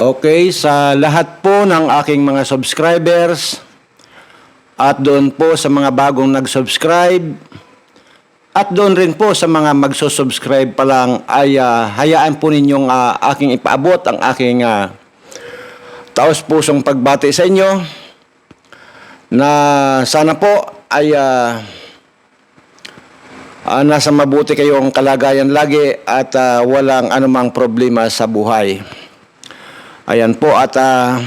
Okay, sa lahat po ng aking mga subscribers at doon po sa mga bagong nag-subscribe at doon rin po sa mga magsusubscribe pa lang ay ah, hayaan po ninyong ah, aking ipaabot ang aking ah, taos pusong pagbati sa inyo na sana po ay ah, ah, nasa mabuti kayong kalagayan lagi at ah, walang anumang problema sa buhay. Ayan po at ah,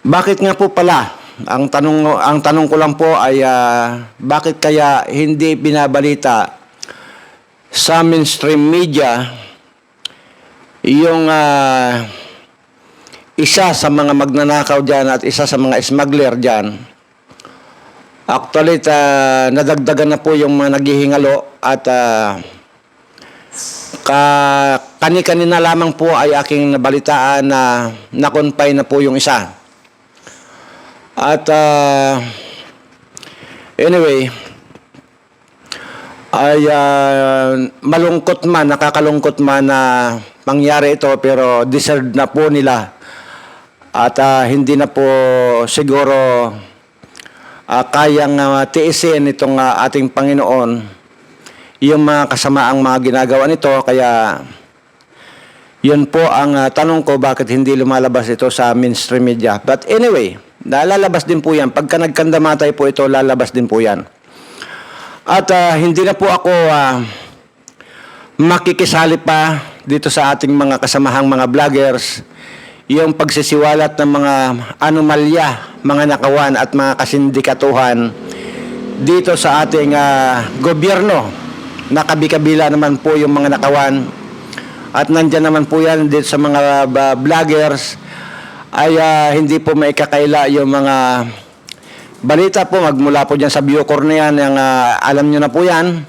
bakit nga po pala ang tanong ang tanong ko lang po ay ah, bakit kaya hindi binabalita sa mainstream media yung ah, isa sa mga magnanakaw diyan at isa sa mga smuggler diyan. Actually, ta, nadagdagan na po yung mga naghihingalo at ah, ka kani-kanina lamang po ay aking nabalitaan na nakonfine na po yung isa. At ah, anyway, ay ah, malungkot man, nakakalungkot man na mangyari ito pero deserved na po nila. At ah, hindi na po siguro ah, kayang ah, tiisin itong ah, ating Panginoon yung mga kasamaang mga ginagawa nito kaya yun po ang ah, tanong ko bakit hindi lumalabas ito sa mainstream media. But anyway, lalabas din po yan. Pagka nagkandamatay po ito, lalabas din po yan. At ah, hindi na po ako ah, makikisali pa dito sa ating mga kasamahang mga vloggers yung pagsisiwalat ng mga anomalya, mga nakawan at mga kasindikatuhan dito sa ating ah, gobyerno. Nakabi-kabila naman po yung mga nakawan. At nandyan naman po yan dito sa mga ah, vloggers. Ay ah, hindi po maikakaila yung mga balita po. Magmula po dyan sa Bucor na yan yung, ah, alam nyo na po yan.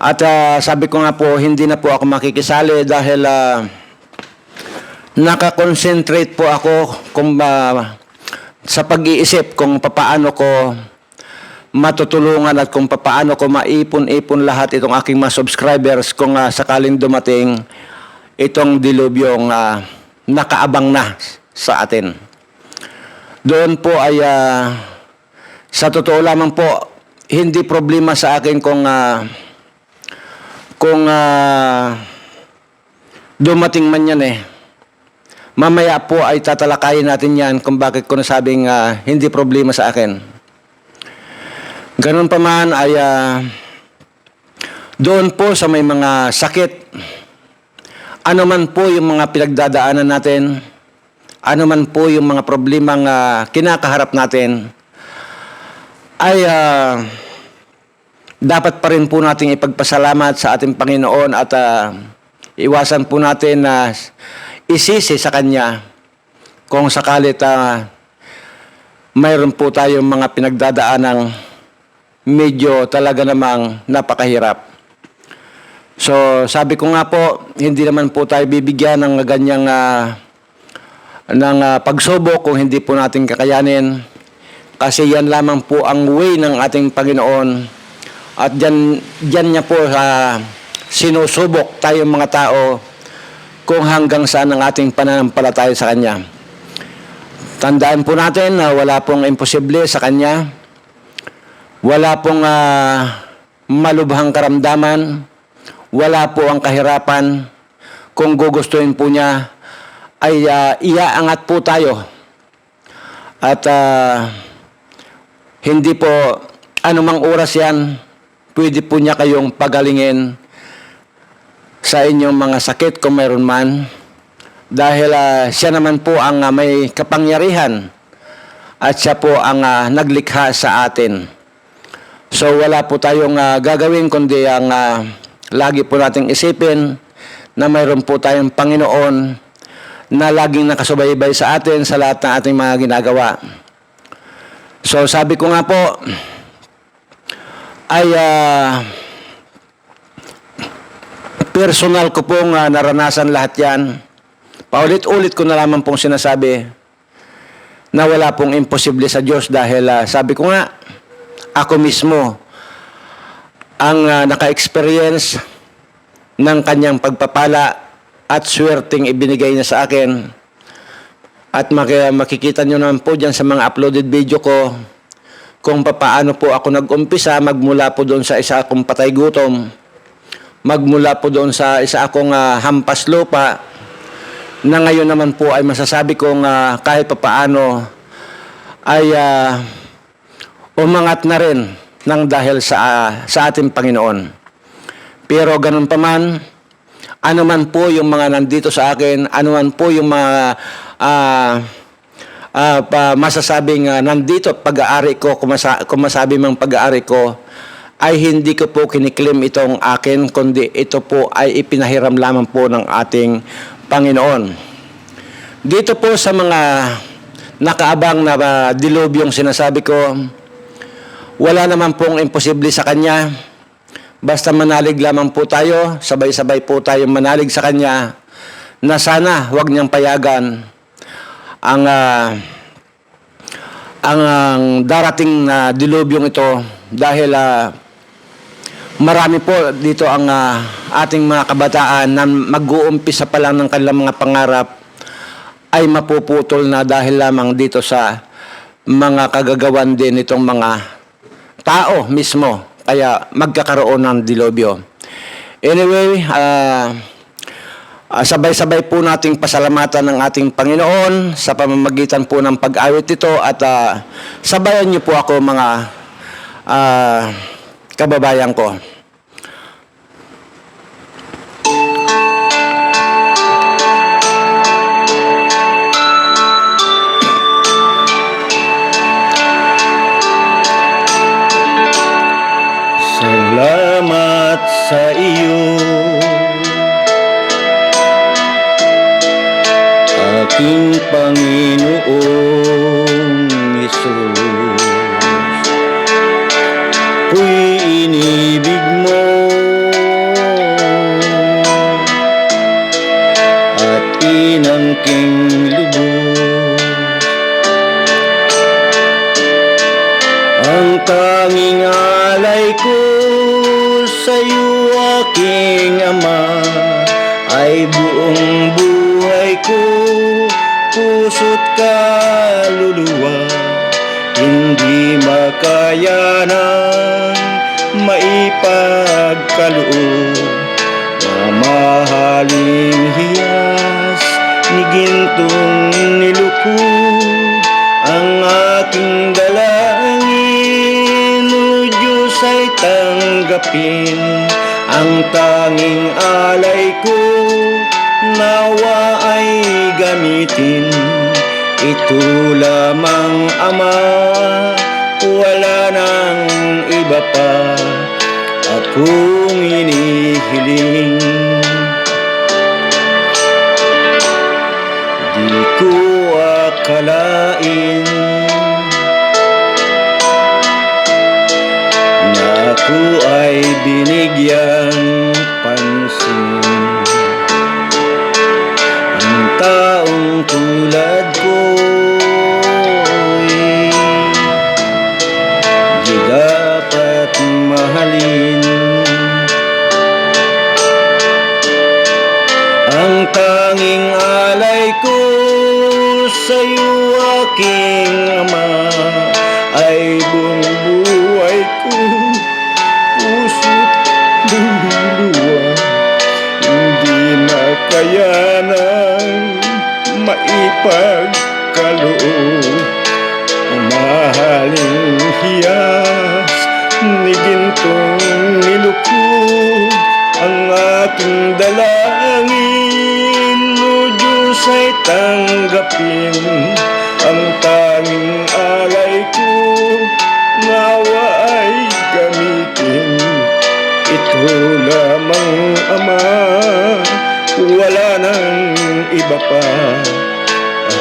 At ah, sabi ko nga po hindi na po ako makikisali dahil ah, nakakonsentrate po ako kung ba, sa pag-iisip kung papaano ko matutulungan at kung papaano ko maipon-ipon lahat itong aking mga subscribers kung ah, sakaling dumating itong dilubyong ah, nakaabang na sa atin. Doon po ay ah, sa totoo lamang po hindi problema sa akin kung ah, kung ah, dumating man yan eh. Mamaya po ay tatalakayin natin yan kung bakit ko nasabing ah, hindi problema sa akin. Ganun pa man ay ah, doon po sa may mga sakit, ano man po yung mga pinagdadaanan natin, ano man po yung mga problemang ah, kinakaharap natin, ay ah, dapat pa rin po nating ipagpasalamat sa ating Panginoon at ah, iwasan po natin na isisi sa Kanya kung sakalit ah, mayroon po tayong mga pinagdadaanang medyo talaga namang napakahirap. So, sabi ko nga po, hindi naman po tayo bibigyan ng ganyang ah, ng ah, pagsubok kung hindi po natin kakayanin. Kasi yan lamang po ang way ng ating Panginoon. At dyan, dyan niya po sa sinusubok tayong mga tao kung hanggang saan ang ating pananampalataya sa Kanya. Tandaan po natin na wala pong imposible sa Kanya. Wala pong ah, malubhang karamdaman. Wala po ang kahirapan. Kung gugustuhin po niya, ay ah, iaangat po tayo. At ah, hindi po anumang oras yan, pwede po niya kayong pagalingin sa inyong mga sakit kung mayroon man. Dahil ah, siya naman po ang ah, may kapangyarihan at siya po ang ah, naglikha sa atin. So wala po tayong ah, gagawin kundi ang ah, lagi po nating isipin na mayroon po tayong Panginoon na laging nakasubaybay sa atin sa lahat ng ating mga ginagawa. So sabi ko nga po ay ah, personal ko pong ah, naranasan lahat yan. Paulit-ulit ko na lamang pong sinasabi na wala pong imposible sa Diyos dahil ah, sabi ko nga, ako mismo ang ah, naka-experience ng kanyang pagpapala at swerteng ibinigay niya sa akin. At maki- makikita nyo naman po dyan sa mga uploaded video ko kung papaano po ako nag-umpisa magmula po doon sa isa akong patay gutom, magmula po doon sa isa akong ah, hampas lupa, na ngayon naman po ay masasabi kong ah, kahit papaano ay ah, umangat na rin ng dahil sa, ah, sa ating Panginoon. Pero ganun pa man, ano man po yung mga nandito sa akin, ano man po yung mga ah, ah, pa, masasabing ah, nandito pag-aari ko, kung, masa, kung masabi mang pag-aari ko, ay hindi ko po kiniklim itong akin, kundi ito po ay ipinahiram lamang po ng ating Panginoon. Dito po sa mga nakaabang na uh, dilubyong sinasabi ko, wala naman pong imposible sa Kanya. Basta manalig lamang po tayo, sabay-sabay po tayo manalig sa Kanya na sana huwag niyang payagan ang ah, ang, ang darating na dilubyong ito dahil ah, marami po dito ang ah, ating mga kabataan na mag-uumpisa pa lang ng kanilang mga pangarap ay mapuputol na dahil lamang dito sa mga kagagawan din itong mga tao mismo kaya magkakaroon ng dilobyo. Anyway, ah, sabay-sabay po nating pasalamatan ng ating Panginoon sa pamamagitan po ng pag-awit ito at ah, sabayan niyo po ako mga ah, kababayan ko. Aking aking dalangin. O Diyos ay tanggapin ang tanging alay ko. Nawa ay gamitin. Ito lamang ama wala nang iba pa. Akong inihiling Di ko akalain Yeah. Maipagkaloob Mahaling hiyas ni gintong nilukod ang aking dalangin. O Diyos ay tanggapin ang tanging alay ko. Nawa ay gamitin. Ito lamang ama wala nang iba pa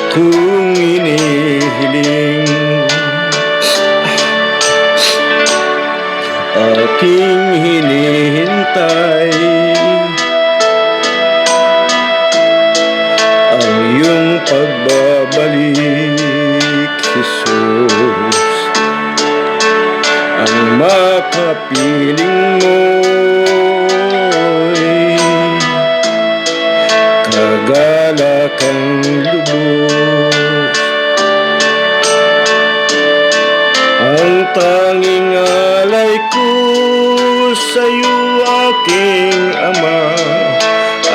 akong inihiling aking hinihintay. Ang iyong pagbabalik Jesus. Ang makapiling mo'y wala kang lubos Ang tanging alay ko sa'yo aking ama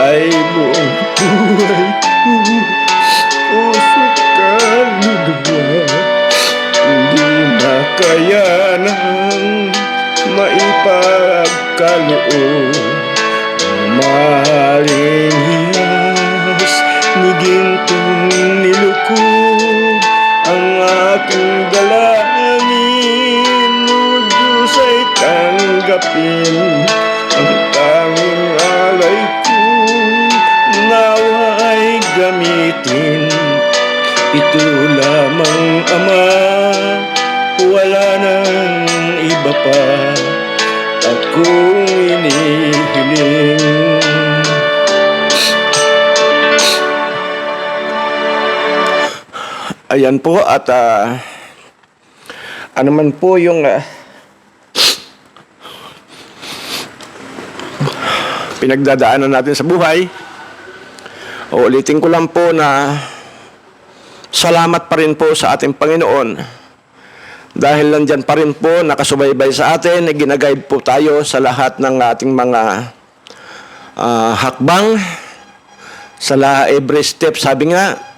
Ay buong buhay ko. Puso't kaluluwa Hindi makayanang maipagkaloob. Maling hiyas ni gintong nilukog Ang aking dalangin. Diyos ay tanggapin. Ang tanging alay ko Nawa ay gamitin. Ito lamang ama Wala nang iba pa. Akong inihiling Ayan po at ah, ano man po yung ah, pinagdadaanan natin sa buhay. Uulitin ko lang po na salamat pa rin po sa ating Panginoon. Dahil nandyan pa rin po, nakasubaybay sa atin, ginagayad po tayo sa lahat ng ating mga ah, hakbang, sa la, every step, sabi nga,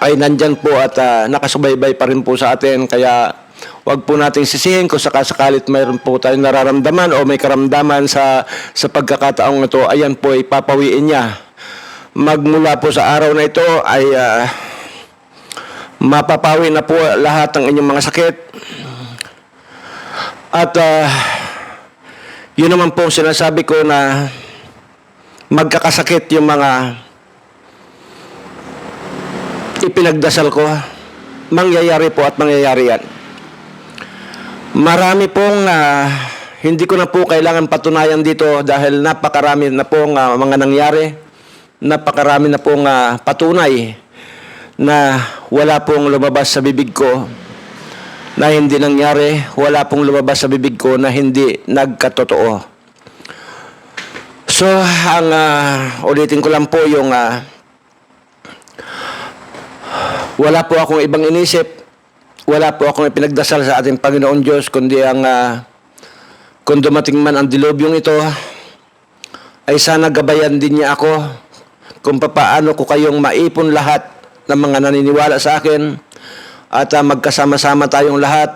ay nandyan po at ah, nakasubaybay pa rin po sa atin. Kaya wag po nating sisihin kung sakasakalit mayroon po tayong nararamdaman o may karamdaman sa, sa pagkakataong ito, ayan po ay papawiin niya. Magmula po sa araw na ito ay ah, mapapawi na po lahat ng inyong mga sakit. At ah, yun naman po sinasabi ko na magkakasakit yung mga ipinagdasal ko, mangyayari po at mangyayari yan. Marami pong ah, hindi ko na po kailangan patunayan dito dahil napakarami na pong ah, mga nangyari, napakarami na pong ah, patunay na wala pong lumabas sa bibig ko na hindi nangyari, wala pong lumabas sa bibig ko na hindi nagkatotoo. So, ang ah, ulitin ko lang po yung ah, wala po akong ibang inisip, wala po akong ipinagdasal sa ating Panginoon Diyos, kundi ang ah, kung dumating man ang dilobyong ito, ay sana gabayan din niya ako kung papaano ko kayong maipon lahat ng mga naniniwala sa akin at ah, magkasama-sama tayong lahat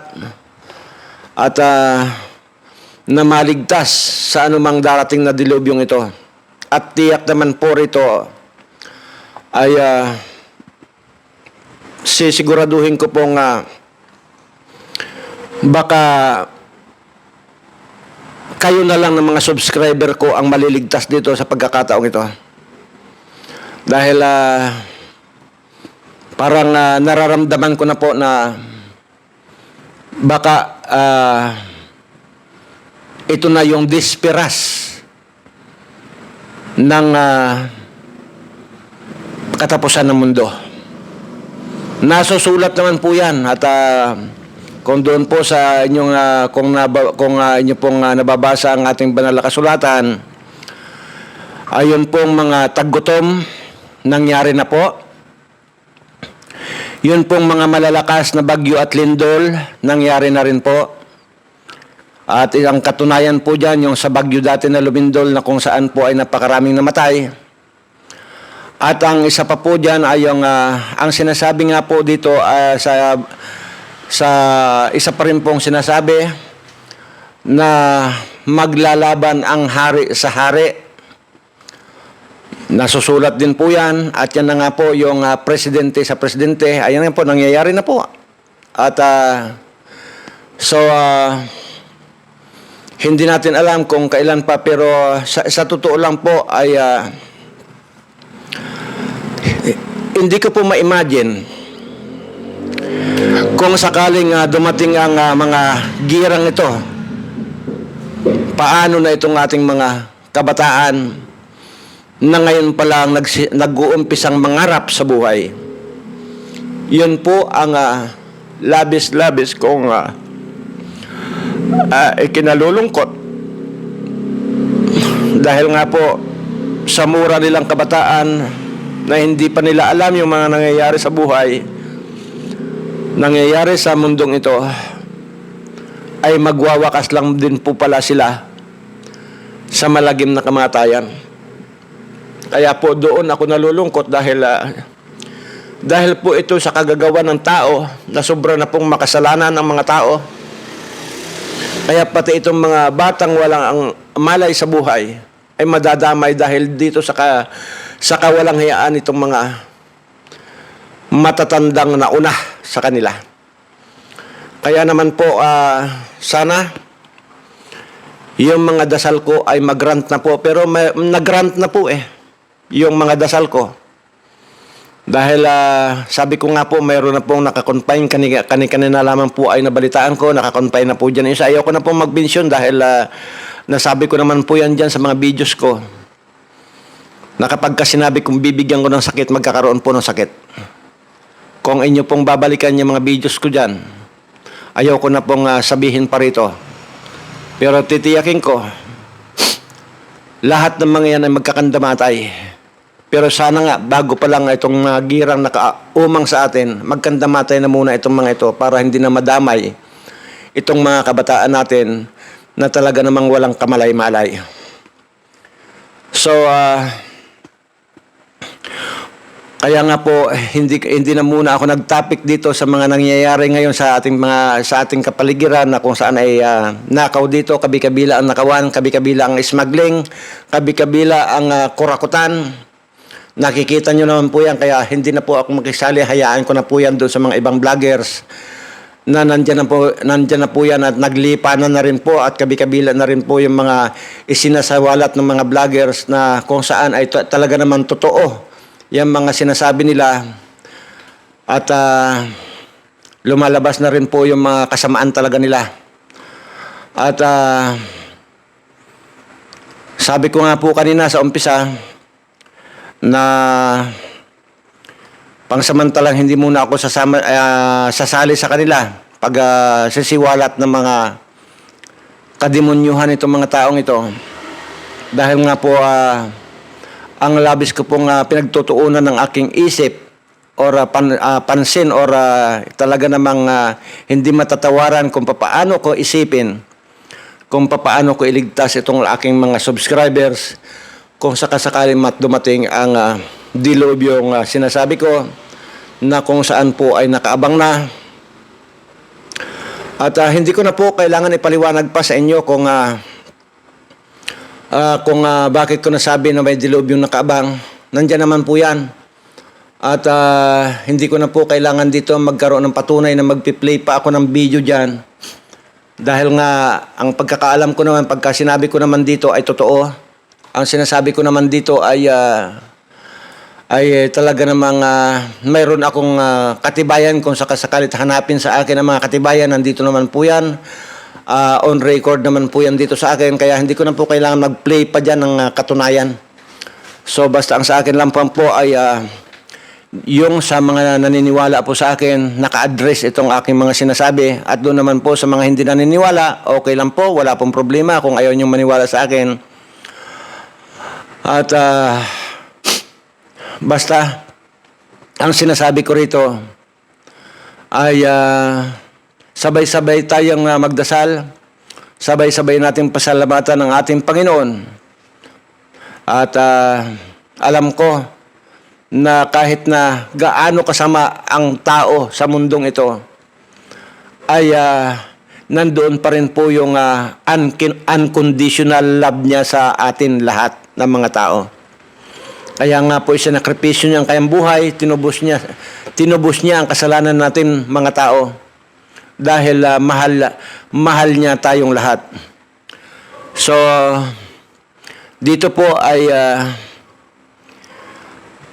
at ah, na maligtas sa anumang darating na dilobyong ito. At tiyak naman po rito ay ah, sisiguraduhin ko pong ah, baka kayo na lang ng mga subscriber ko ang maliligtas dito sa pagkakataong ito. Dahil ah, parang ah, nararamdaman ko na po na baka ah, ito na yung disperas ng ah, katapusan ng mundo. Nasusulat naman po 'yan at ah, kung doon po sa inyong ah, kung naba, kung ah, inyo pong ah, nababasa ang ating banal na kasulatan ayon pong mga taggutom nangyari na po. Yun pong mga malalakas na bagyo at lindol nangyari na rin po. At ang katunayan po dyan, yung sa bagyo dati na lumindol na kung saan po ay napakaraming namatay. At ang isa pa po dyan ay yung, ah, ang sinasabi nga po dito ah, sa, sa isa pa rin pong sinasabi na maglalaban ang hari sa hari. Nasusulat din po yan at yan na nga po yung ah, presidente sa presidente. Ayan nga po, nangyayari na po. At ah, so ah, hindi natin alam kung kailan pa pero sa, sa totoo lang po ay ah, hindi ko po ma-imagine kung sakaling ah, dumating ang ah, mga girang ito, paano na itong ating mga kabataan na ngayon pa lang nag-uumpisang mangarap sa buhay. Yun po ang ah, labis-labis kong uh, ikinalulungkot. Dahil nga po, sa mura nilang kabataan, na hindi pa nila alam yung mga nangyayari sa buhay, nangyayari sa mundong ito, ay magwawakas lang din po pala sila sa malagim na kamatayan. Kaya po doon ako nalulungkot dahil ah, dahil po ito sa kagagawa ng tao na sobra na pong makasalanan ng mga tao. Kaya pati itong mga batang walang ang malay sa buhay ay madadamay dahil dito sa ka, sa kawalang hayaan itong mga matatandang nauna sa kanila. Kaya naman po ah, sana yung mga dasal ko ay mag-grant na po pero may, nag-grant na po eh yung mga dasal ko. Dahil ah, sabi ko nga po, mayroon na pong nakakonfine kanina, kanina lamang po ay nabalitaan ko, nakakonfine na po dyan. Isa, ayaw ko na pong mag-mention dahil ah, nasabi ko naman po yan dyan sa mga videos ko. Na kapag ka kong bibigyan ko ng sakit, magkakaroon po ng sakit. Kung inyo pong babalikan yung mga videos ko dyan, ayaw ko na pong ah, sabihin pa rito. Pero titiyakin ko, lahat ng mga yan ay magkakandamatay. Pero sana nga, bago pa lang itong mga girang nakaumang sa atin, magkandamatay na muna itong mga ito para hindi na madamay itong mga kabataan natin na talaga namang walang kamalay-malay. So, ah, kaya nga po hindi hindi na muna ako nag-topic dito sa mga nangyayari ngayon sa ating mga sa ating kapaligiran na kung saan ay ah, nakaw dito, kabi-kabila ang nakawan, kabi-kabila ang smuggling, kabi-kabila ang ah, kurakutan. Nakikita nyo naman po yan kaya hindi na po ako makisali, hayaan ko na po yan doon sa mga ibang vloggers na nandyan na po, nandyan na po yan at naglipa na na rin po at kabi-kabila na rin po yung mga isinasawalat ng mga vloggers na kung saan ay ta- talaga naman totoo yung mga sinasabi nila at ah, lumalabas na rin po yung mga kasamaan talaga nila. At ah, sabi ko nga po kanina sa umpisa na pangsamantalang hindi muna ako sasama, ah, sasali sa kanila pag ah, sisiwalat ng mga kademonyuhan itong mga taong ito. Dahil nga po ah, ang labis ko pong ah, pinagtutuunan ng aking isip or ah, pan, ah, pansin or ah, talaga namang ah, hindi matatawaran kung papaano ko isipin kung papaano ko iligtas itong aking mga subscribers kung sakasakali mat dumating ang uh, dilubyong ah, sinasabi ko na kung saan po ay nakaabang na. At ah, hindi ko na po kailangan ipaliwanag pa sa inyo kung ah, Ah, kung ah, bakit ko nasabi na may dilubyong nakaabang, nandyan naman po yan. At ah, hindi ko na po kailangan dito magkaroon ng patunay na magpi-play pa ako ng video dyan. Dahil nga, ang pagkakaalam ko naman, pagka sinabi ko naman dito ay totoo. Ang sinasabi ko naman dito ay ah, ay talaga namang ah, mayroon akong ah, katibayan kung sakasakalit hanapin sa akin ang mga katibayan. Nandito naman po yan. Ah, on record naman po yan dito sa akin. Kaya hindi ko na po kailangan mag-play pa dyan ng ah, katunayan. So basta ang sa akin lang po, po ay ah, yung sa mga naniniwala po sa akin, naka-address itong aking mga sinasabi. At doon naman po sa mga hindi naniniwala, okay lang po, wala pong problema kung ayaw niyong maniwala sa akin. At ah, basta, ang sinasabi ko rito ay ah, sabay-sabay tayong ah, magdasal, sabay-sabay nating pasalamatan ng ating Panginoon. At ah, alam ko na kahit na gaano kasama ang tao sa mundong ito, ay ah, nandoon pa rin po yung ah, unkin- unconditional love niya sa atin lahat ng mga tao. Kaya nga po siya nakripisyo niya ang kayang buhay, tinubos niya, tinubos niya ang kasalanan natin mga tao dahil ah, mahal mahal niya tayong lahat. So dito po ay ah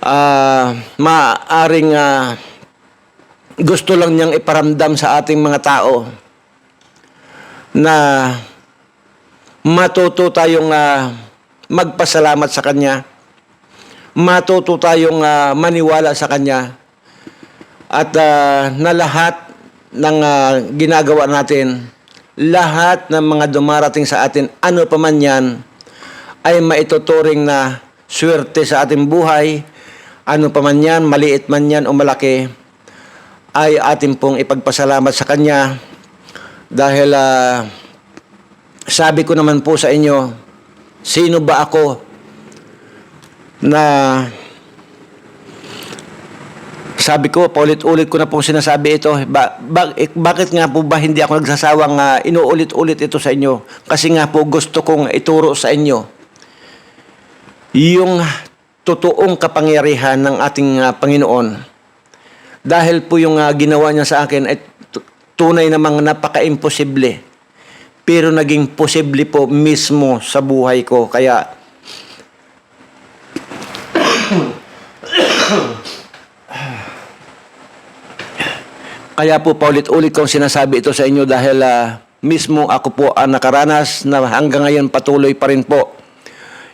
ah, maaring ah, gusto lang niyang iparamdam sa ating mga tao na matuto tayong ah, magpasalamat sa Kanya, matuto tayong ah, maniwala sa Kanya, at ah, na lahat ng ah, ginagawa natin, lahat ng mga dumarating sa atin, ano pa man yan, ay maituturing na swerte sa ating buhay. Ano pa man yan, maliit man yan o malaki, ay atin pong ipagpasalamat sa Kanya. Dahil ah, sabi ko naman po sa inyo, sino ba ako na sabi ko, paulit-ulit ko na po sinasabi ito, ba, ba- bakit nga po ba hindi ako nagsasawang ah, inuulit-ulit ito sa inyo? Kasi nga po gusto kong ituro sa inyo yung totoong kapangyarihan ng ating ah, Panginoon. Dahil po yung ah, ginawa niya sa akin ay tu- tunay namang napaka-imposible. Pero naging posible po mismo sa buhay ko. Kaya Kaya po paulit-ulit kong sinasabi ito sa inyo dahil ah, mismo ako po ang nakaranas na hanggang ngayon patuloy pa rin po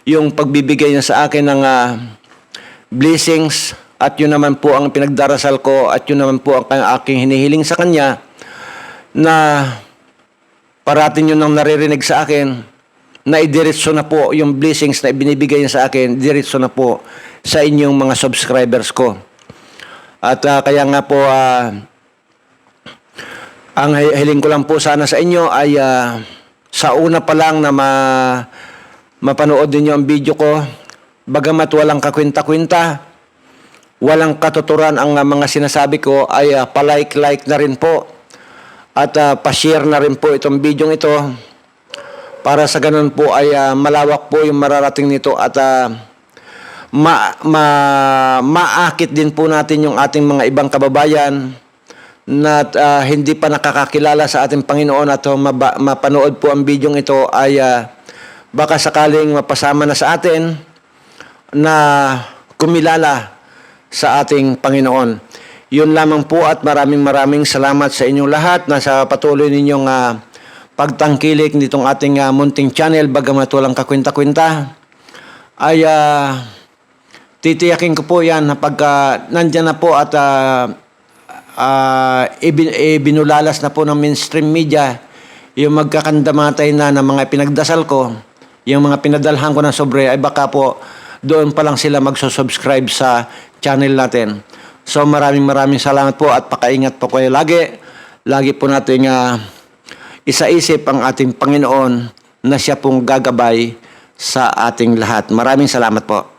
yung pagbibigay niya sa akin ng ah, blessings at yun naman po ang pinagdarasal ko at yun naman po ang aking hinihiling sa kanya na parating yun ang naririnig sa akin na idiretso na po yung blessings na ibinibigay niya sa akin, diretso na po sa inyong mga subscribers ko. At ah, kaya nga po, ah, ang hi- hiling ko lang po sana sa inyo ay ah, sa una pa lang na ma, mapanood ninyo ang video ko, bagamat walang kakwinta-kwinta, walang katuturan ang ah, mga sinasabi ko, ay ah, palike-like na rin po at ah, pa-share na rin po itong video ito. Para sa ganun po ay ah, malawak po yung mararating nito at ah, ma, ma, maakit din po natin yung ating mga ibang kababayan na ah, hindi pa nakakakilala sa ating Panginoon at uh, maba- mapanood po ang bidyong ito ay ah, baka sakaling mapasama na sa atin na kumilala sa ating Panginoon. Yun lamang po at maraming maraming salamat sa inyong lahat na sa patuloy ninyong ah, pagtangkilik nitong ating ah, munting channel bagamat walang kakwinta-kwinta ay ah, titiyakin ko po yan na pagka nandyan na po at ah, ibin- ibinulalas na po ng mainstream media yung magkakandamatay na ng mga pinagdasal ko, yung mga pinadalhan ko ng sobre, ay baka po doon pa lang sila magsusubscribe sa channel natin. So maraming maraming salamat po at pakaingat po kayo lagi. Lagi po nating ah, isaisip ang ating Panginoon na siya pong gagabay sa ating lahat. Maraming salamat po.